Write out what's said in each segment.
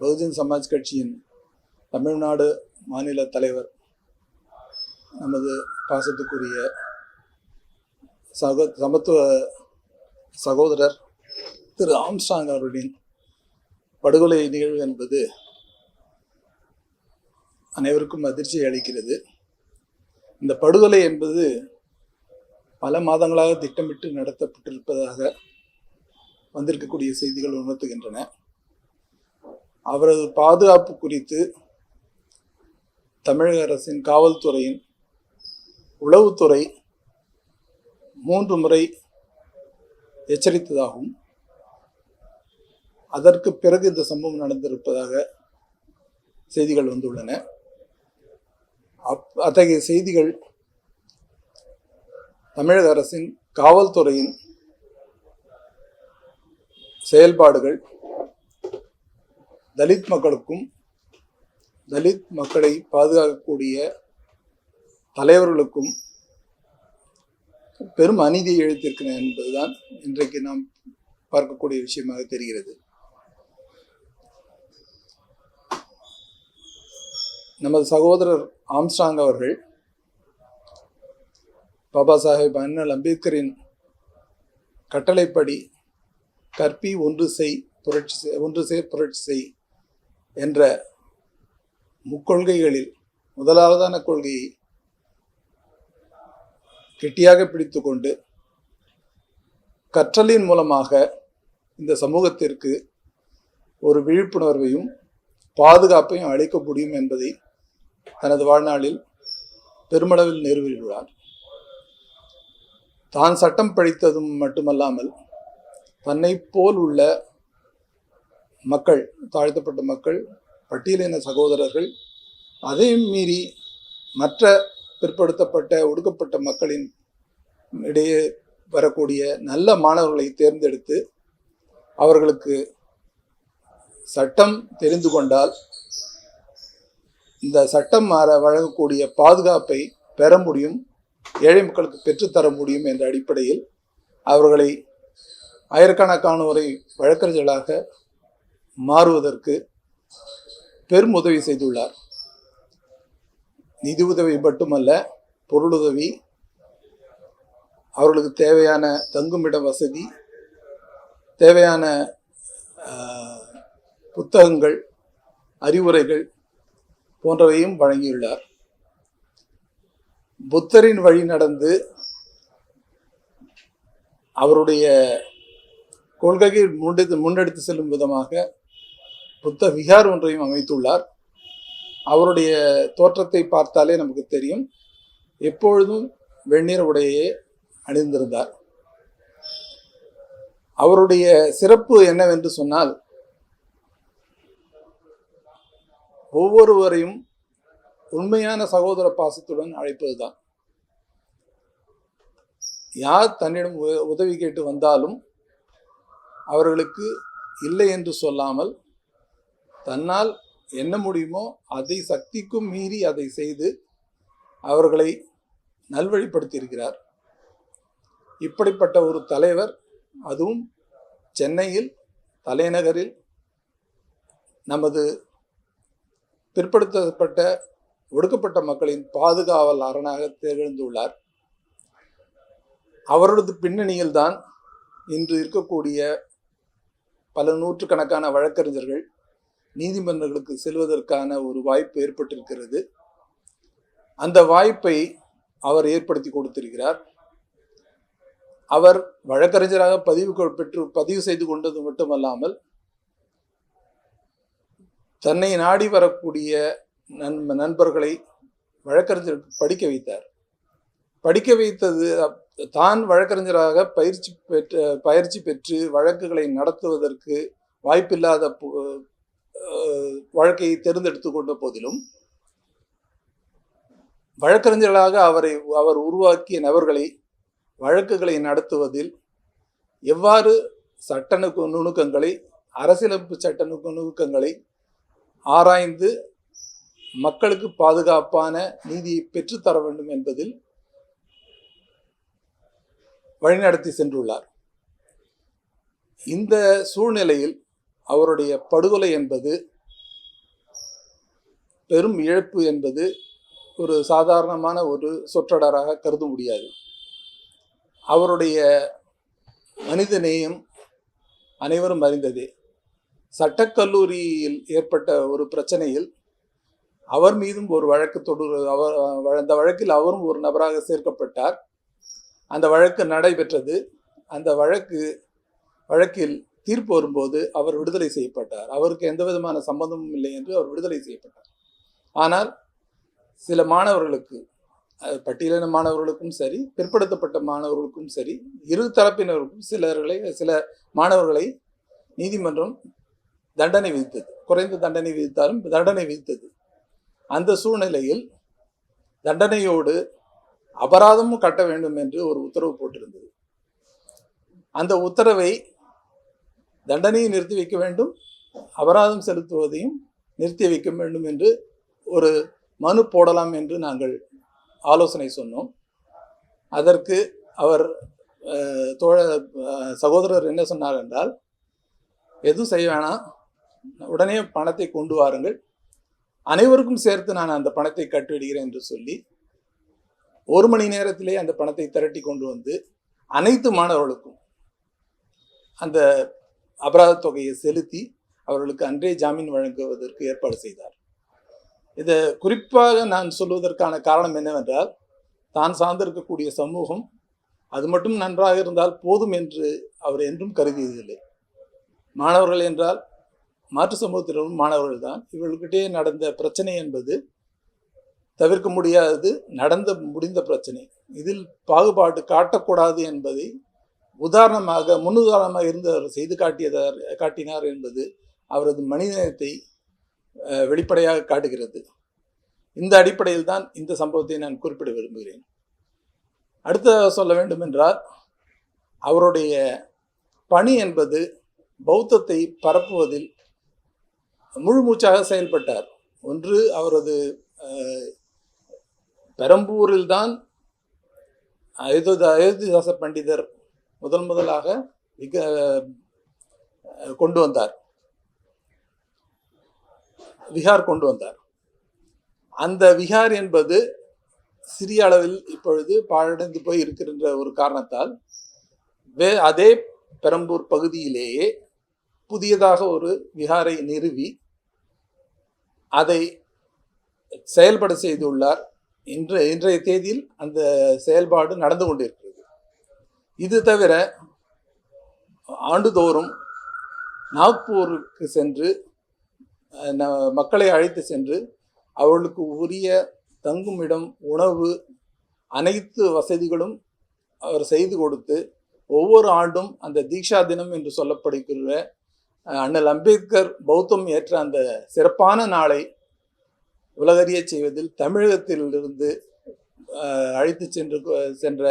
பகுஜன் சமாஜ் கட்சியின் தமிழ்நாடு மாநில தலைவர் நமது பாசத்துக்குரிய சகோ சமத்துவ சகோதரர் திரு ஆம்ஸ்டாங் அவர்களின் படுகொலை நிகழ்வு என்பது அனைவருக்கும் அதிர்ச்சி அளிக்கிறது. இந்த படுகொலை என்பது பல மாதங்களாக திட்டமிட்டு நடத்தப்பட்டிருப்பதாக வந்திருக்கக்கூடிய செய்திகள் உணர்த்துகின்றன. அவரது பாதுகாப்பு குறித்து தமிழக அரசின் காவல்துறையின் உளவுத்துறை மூன்று முறை எச்சரித்ததாகவும் அதற்கு பிறகு இந்த சம்பவம் நடந்திருப்பதாக செய்திகள் வந்துள்ளன. அப் அத்தகைய செய்திகள் தமிழக அரசின் காவல்துறையின் செயல்பாடுகள் தலித் மக்களுக்கும் தலித் மக்களை பாதுகாக்கக்கூடிய தலைவர்களுக்கும் பெரும் அநீதியை எழுத்திருக்கிறேன் என்பதுதான் இன்றைக்கு நாம் பார்க்கக்கூடிய விஷயமாக தெரிகிறது. நமது சகோதரர் ஆம்ஸ்டாங் அவர்கள் பாபா சாஹேப் அண்ணல் அம்பேத்கரின் கட்டளைப்படி கற்பி ஒன்று செய் புரட்சி செய் ஒன்று செய் புரட்சி செய் என்ற முக்கொள்கைகளில் முதலாவதான கொள்கையை கெட்டியாக பிடித்து கொண்டு கற்றலின் மூலமாக இந்த சமூகத்திற்கு ஒரு விழிப்புணர்வையும் பாதுகாப்பையும் அளிக்க முடியும் என்பதை தனது வாழ்நாளில் பெருமளவில் நிறுவியுள்ளார் தான் சட்டம் படித்ததும் மட்டுமல்லாமல் தன்னை போல் உள்ள மக்கள் தாழ்த்தப்பட்ட மக்கள் பட்டியலின சகோதரர்கள் அதையும் மீறி மற்ற பிற்படுத்தப்பட்ட ஒடுக்கப்பட்ட மக்களின் இடையே வரக்கூடிய நல்ல மாணவர்களை தேர்ந்தெடுத்து அவர்களுக்கு சட்டம் தெரிந்து கொண்டால் இந்த சட்டம் மாற வழங்கக்கூடிய பாதுகாப்பை பெற முடியும் ஏழை மக்களுக்கு பெற்றுத்தர முடியும் என்ற அடிப்படையில் அவர்களை ஆயிரக்கணக்கானோரை வழக்கறிஞர்களாக மாறுவதற்கு பெரும் உதவி செய்துள்ளார். நிதி உதவி மட்டுமல்ல பொருளுதவி அவர்களுக்கு தேவையான தங்குமிட வசதி தேவையான புத்தகங்கள் அறிவுரைகள் போன்றவையும் வழங்கியுள்ளார். புத்தரின் வழி நடந்து அவருடைய கொள்கையை முன்னெடுத்து முன்னெடுத்து செல்லும் விதமாக புத்த விகார் ஒன்றையும் அமைத்துள்ளார். அவருடைய தோற்றத்தை பார்த்தாலே நமக்கு தெரியும். எப்பொழுதும் வெந்நீர் உடையே அணிந்திருந்தார். அவருடைய சிறப்பு என்னவென்று சொன்னால் ஒவ்வொருவரையும் உண்மையான சகோதர பாசத்துடன் அழைப்பதுதான். யார் தன்னிடம் உதவி கேட்டு வந்தாலும் அவர்களுக்கு இல்லை என்று சொல்லாமல் தன்னால் என்ன முடியுமோ அதை சக்திக்கும் மீறி அதை செய்து அவர்களை நல்வழிப்படுத்தியிருக்கிறார். இப்படிப்பட்ட ஒரு தலைவர் அதுவும் சென்னையில் தலைநகரில் நமது பிற்படுத்தப்பட்ட ஒடுக்கப்பட்ட மக்களின் பாதுகாவல் அரணாக திகழ்ந்துள்ளார். அவரது பின்னணியில்தான் இன்று இருக்கக்கூடிய பல நூற்றுக்கணக்கான வழக்கறிஞர்கள் நீதிமன்றங்களுக்கு செல்வதற்கான ஒரு வாய்ப்பு ஏற்பட்டிருக்கிறது. அந்த வாய்ப்பை அவர் ஏற்படுத்தி கொடுத்திருக்கிறார். அவர் வழக்கறிஞராக பதிவு கொ- பெற்று பதிவு செய்து கொண்டது மட்டுமல்லாமல் தன்னை நாடி வரக்கூடிய நண் நண்பர்களை வழக்கறிஞர் படிக்க வைத்தார். படிக்க வைத்தது தான் வழக்கறிஞராக பயிற்சி பெற்று பயிற்சி பெற்று வழக்குகளை நடத்துவதற்கு வாய்ப்பில்லாத வழக்கை தேர்ந்தெடுத்து கொண்ட போதிலும் வழக்கறிஞர்களாக அவரை அவர் உருவாக்கிய நபர்களை வழக்குகளை நடத்துவதில் எவ்வாறு சட்ட நுக்கு- நுணுக்கங்களை அரசியலமைப்பு சட்ட நுக்கு- நுணுக்கங்களை ஆராய்ந்து மக்களுக்கு பாதுகாப்பான நீதியை பெற்றுத்தர வேண்டும் என்பதில் வழிநடத்தி சென்றுள்ளார். இந்த சூழ்நிலையில் அவருடைய படுகொலை என்பது பெரும் இழப்பு என்பது ஒரு சாதாரணமான ஒரு சொற்றொடராக கருத முடியாது. அவருடைய மனித நேயம் அனைவரும் அறிந்ததே. சட்டக்கல்லூரியில் ஏற்பட்ட ஒரு பிரச்சனையில் அவர் மீதும் ஒரு வழக்கு தொடர் அவர் அந்த வழக்கில் அவரும் ஒரு நபராக சேர்க்கப்பட்டார். அந்த வழக்கு நடைபெற்றது. அந்த வழக்கு வழக்கில் தீர்ப்பு வரும்போது அவர் விடுதலை செய்யப்பட்டார். அவருக்கு எந்த விதமான சம்பந்தமும் இல்லை என்று அவர் விடுதலை செய்யப்பட்டார். ஆனால் சில மாணவர்களுக்கு பட்டியலின மாணவர்களுக்கும் சரி பிற்படுத்தப்பட்ட மாணவர்களுக்கும் சரி இரு தரப்பினருக்கும் சிலர்களை சில மாணவர்களை நீதிமன்றம் தண்டனை விதித்தது. குறைந்த தண்டனை விதித்தாலும் தண்டனை விதித்தது. அந்த சூழ்நிலையில் தண்டனையோடு அபராதமும் கட்ட வேண்டும் என்று ஒரு உத்தரவு போட்டிருந்தது. அந்த உத்தரவை தண்டனையை நிறுத்தி வைக்க வேண்டும் அபராதம் செலுத்துவதையும் நிறுத்தி வைக்க வேண்டும் என்று ஒரு மனு போடலாம் என்று நாங்கள் ஆலோசனை சொன்னோம். அதற்கு அவர் தோழ சகோதரர் என்ன சொன்னார் என்றால் எதுவும் செய்ய வேணாம் உடனே பணத்தை கொண்டு வாருங்கள். அனைவருக்கும் சேர்த்து நான் அந்த பணத்தை கட்டிவிடுகிறேன் என்று சொல்லி ஒரு மணி நேரத்திலே அந்த பணத்தை திரட்டி கொண்டு வந்து அனைத்து மாணவர்களுக்கும் அந்த அபராத தொகையை செலுத்தி அவர்களுக்கு அன்றே ஜாமீன் வழங்குவதற்கு ஏற்பாடு செய்தார். இதை குறிப்பாக நான் சொல்வதற்கான காரணம் என்னவென்றால் தான் சார்ந்திருக்கக்கூடிய சமூகம் அது மட்டும் நன்றாக இருந்தால் போதும் என்று அவர் என்றும் கருதியதில்லை. மாணவர்கள் என்றால் மாற்று சமூகத்தினரும் மாணவர்கள் தான். இவர்கிட்டே நடந்த பிரச்சனை என்பது தவிர்க்க முடியாதது நடந்த முடிந்த பிரச்சனை. இதில் பாகுபாடு காட்டக்கூடாது என்பதை உதாரணமாக முன்னுதாரணமாக இருந்து அவர் செய்து காட்டியதார் காட்டினார் என்பது அவரது மனிதனத்தை வெளிப்படையாக காட்டுகிறது. இந்த அடிப்படையில் தான் இந்த சம்பவத்தை நான் குறிப்பிட விரும்புகிறேன். அடுத்ததாக சொல்ல வேண்டும் என்றால் அவருடைய பணி என்பது பௌத்தத்தை பரப்புவதில் முழு மூச்சாக செயல்பட்டார். ஒன்று அவரது பெரம்பூரில்தான் அயோத்தி அயோத்திதாச பண்டிதர் முதல் முதலாக மிக அஹ், கொண்டு வந்தார். விஹார் கொண்டு வந்தார். அந்த விஹார் என்பது சிறிய அளவில் இப்பொழுது பாழடைந்து போய் இருக்கின்ற ஒரு காரணத்தால் வே அதே பெரம்பூர் பகுதியிலேயே புதியதாக ஒரு விஹாரை நிறுவி அதை செயல்பட செய்துள்ளார். இன்று இன்றைய தேதியில் அந்த செயல்பாடு நடந்து கொண்டிருக்கிறது இது தவிர ஆண்டுதோறும் நாக்பூருக்கு சென்று ந- மக்களை அழைத்து சென்று அவர்களுக்கு உரிய தங்கும் இடம் உணவு அனைத்து வசதிகளும் அவர் செய்து கொடுத்து ஒவ்வொரு ஆண்டும் அந்த தீக்ஷா தினம் என்று சொல்லப்படுகிற அண்ணல் அம்பேத்கர் பௌத்தம் ஏற்ற அந்த சிறப்பான நாளை உலகறிய செய்வதில் தமிழகத்திலிருந்து அழைத்து சென்று சென்ற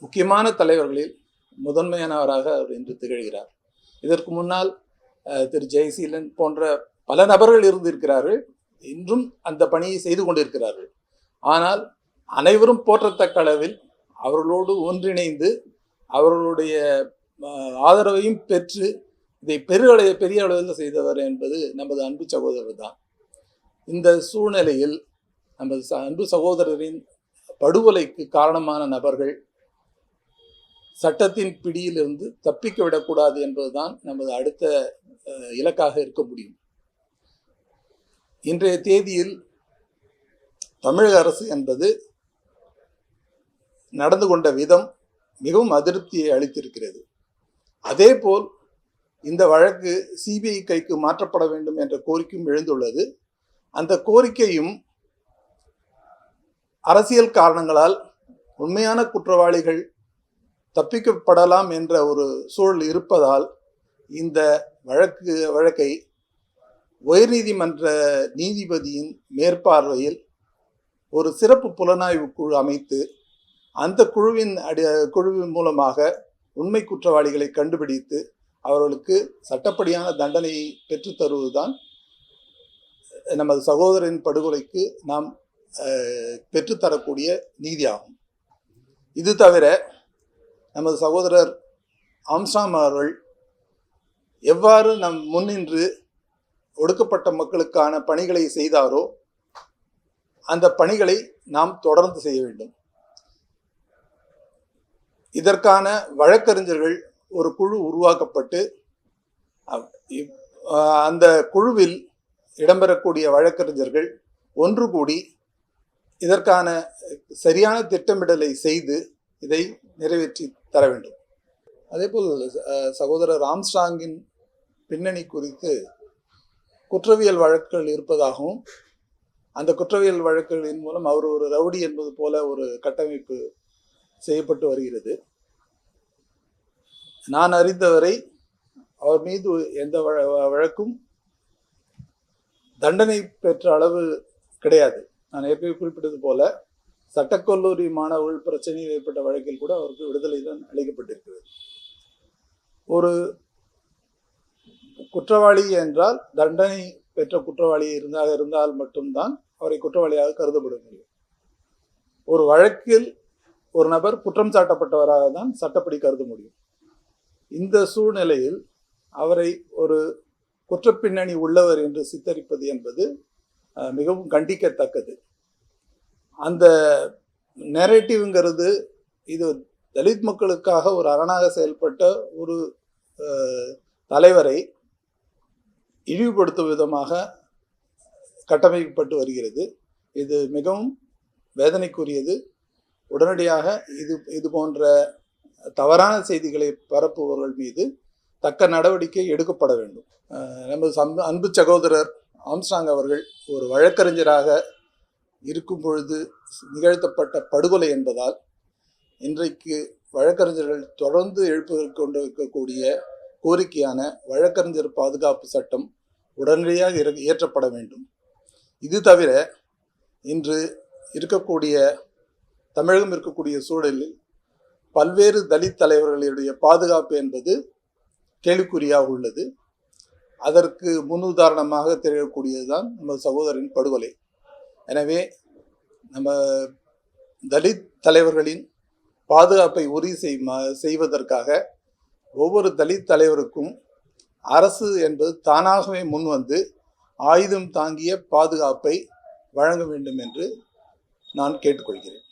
முக்கியமான தலைவர்களில் முதன்மையானவராக அவர் இன்று திகழ்கிறார். இதற்கு முன்னால் திரு ஜெய்சீலன் போன்ற பல நபர்கள் இருந்திருக்கிறார்கள். இன்றும் அந்த பணியை செய்து கொண்டிருக்கிறார்கள். ஆனால் அனைவரும் போற்றத்தக்க அளவில் அவர்களோடு ஒன்றிணைந்து அவர்களுடைய ஆதரவையும் பெற்று இதை பெரு பெரிய அளவில் செய்தவர் என்பது நமது அன்பு சகோதரர் தான். இந்த சூழ்நிலையில் நமது ச- அன்பு சகோதரரின் படுகொலைக்கு காரணமான நபர்கள் சட்டத்தின் பிடியிலிருந்து தப்பிக்க விடக்கூடாது என்பதுதான் நமது அடுத்த இலக்காக இருக்க முடியும். இன்றைய தேதியில் தமிழக அரசு என்பது நடந்து கொண்ட விதம் மிகவும் அதிருப்தியை அளித்திருக்கிறது. அதேபோல் இந்த வழக்கு சிபிஐ கைக்கு மாற்றப்பட வேண்டும் என்ற கோரிக்கையும் எழுந்துள்ளது. அந்த கோரிக்கையும் அரசியல் காரணங்களால் உண்மையான குற்றவாளிகள் தப்பிக்கப்படலாம் என்ற ஒரு சூழல் இருப்பதால் இந்த வழக்கு வழக்கை உயர்நீதிமன்ற நீதிபதியின் மேற்பார்வையில் ஒரு சிறப்பு புலனாய்வு குழு அமைத்து அந்த குழுவின் அடி குழுவின் மூலமாக உண்மை குற்றவாளிகளை கண்டுபிடித்து அவர்களுக்கு சட்டப்படியான தண்டனையை பெற்றுத்தருவதுதான் நமது சகோதரின் படுகொலைக்கு நாம் பெற்றுத்தரக்கூடிய நீதியாகும். இது தவிர நமது சகோதரர் ஆம்சாம் அவர்கள் எவ்வாறு நம் முன்னின்று ஒடுக்கப்பட்ட மக்களுக்கான பணிகளை செய்தாரோ அந்த பணிகளை நாம் தொடர்ந்து செய்ய வேண்டும். இதற்கான வழக்கறிஞர்கள் ஒரு குழு உருவாக்கப்பட்டு அந்த குழுவில் இடம்பெறக்கூடிய வழக்கறிஞர்கள் ஒன்று கூடி இதற்கான சரியான திட்டமிடலை செய்து இதை நிறைவேற்றி தர வேண்டும். அதேபோல் போல் சகோதரர் ராம்ஸ்டாங்கின் பின்னணி குறித்து குற்றவியல் வழக்குகள் இருப்பதாகவும் அந்த குற்றவியல் வழக்குகளின் மூலம் அவர் ஒரு ரவுடி என்பது போல ஒரு கட்டமைப்பு செய்யப்பட்டு வருகிறது. நான் அறிந்தவரை அவர் மீது எந்த வழ- வழக்கும் தண்டனை பெற்ற அளவு கிடையாது. நான் ஏற்கனவே குறிப்பிட்டது போல சட்டக்கல்லூரி மாணவர்கள் பிரச்சனையில் ஏற்பட்ட வழக்கில் கூட அவருக்கு விடுதலை தான் அளிக்கப்பட்டிருக்கிறது. ஒரு குற்றவாளி என்றால் தண்டனை பெற்ற குற்றவாளி இருந்தாக இருந்தால் மட்டும்தான் அவரை குற்றவாளியாக கருதப்பட முடியும். ஒரு வழக்கில் ஒரு நபர் குற்றம் சாட்டப்பட்டவராக தான் சட்டப்படி கருத முடியும். இந்த சூழ்நிலையில் அவரை ஒரு குற்றப்பின்னணி உள்ளவர் என்று சித்தரிப்பது என்பது மிகவும் கண்டிக்கத்தக்கது. அந்த நெரேட்டிவ்ங்கிறது இது தலித் மக்களுக்காக ஒரு அரணாக செயல்பட்ட ஒரு தலைவரை இழிவுபடுத்தும் விதமாக கட்டமைக்கப்பட்டு வருகிறது. இது மிகவும் வேதனைக்குரியது. உடனடியாக இது இது போன்ற தவறான செய்திகளை பரப்புபவர்கள் மீது தக்க நடவடிக்கை எடுக்கப்பட வேண்டும். நமது சம் அன்பு சகோதரர் ஆம்ஸ்டாங் அவர்கள் ஒரு வழக்கறிஞராக இருக்கும் பொழுது நிகழ்த்தப்பட்ட படுகொலை என்பதால் இன்றைக்கு வழக்கறிஞர்கள் தொடர்ந்து எழுப்ப கொண்டிருக்கக்கூடிய கோரிக்கையான வழக்கறிஞர் பாதுகாப்பு சட்டம் உடனடியாக இற- இயற்றப்பட வேண்டும். இது தவிர இன்று இருக்கக்கூடிய தமிழகம் இருக்கக்கூடிய சூழலில் பல்வேறு தலித் தலைவர்களுடைய பாதுகாப்பு என்பது கேள்விக்குறியாக உள்ளது. அதற்கு முன்னுதாரணமாக தெரியக்கூடியதுதான் நம்ம சகோதரின் படுகொலை. எனவே நம்ம தலித் தலைவர்களின் பாதுகாப்பை உறுதி செய் செய்வதற்காக ஒவ்வொரு தலித் தலைவருக்கும் அரசு என்பது தானாகவே முன்வந்து ஆயுதம் தாங்கிய பாதுகாப்பை வழங்க வேண்டும் என்று நான் கேட்டுக்கொள்கிறேன்.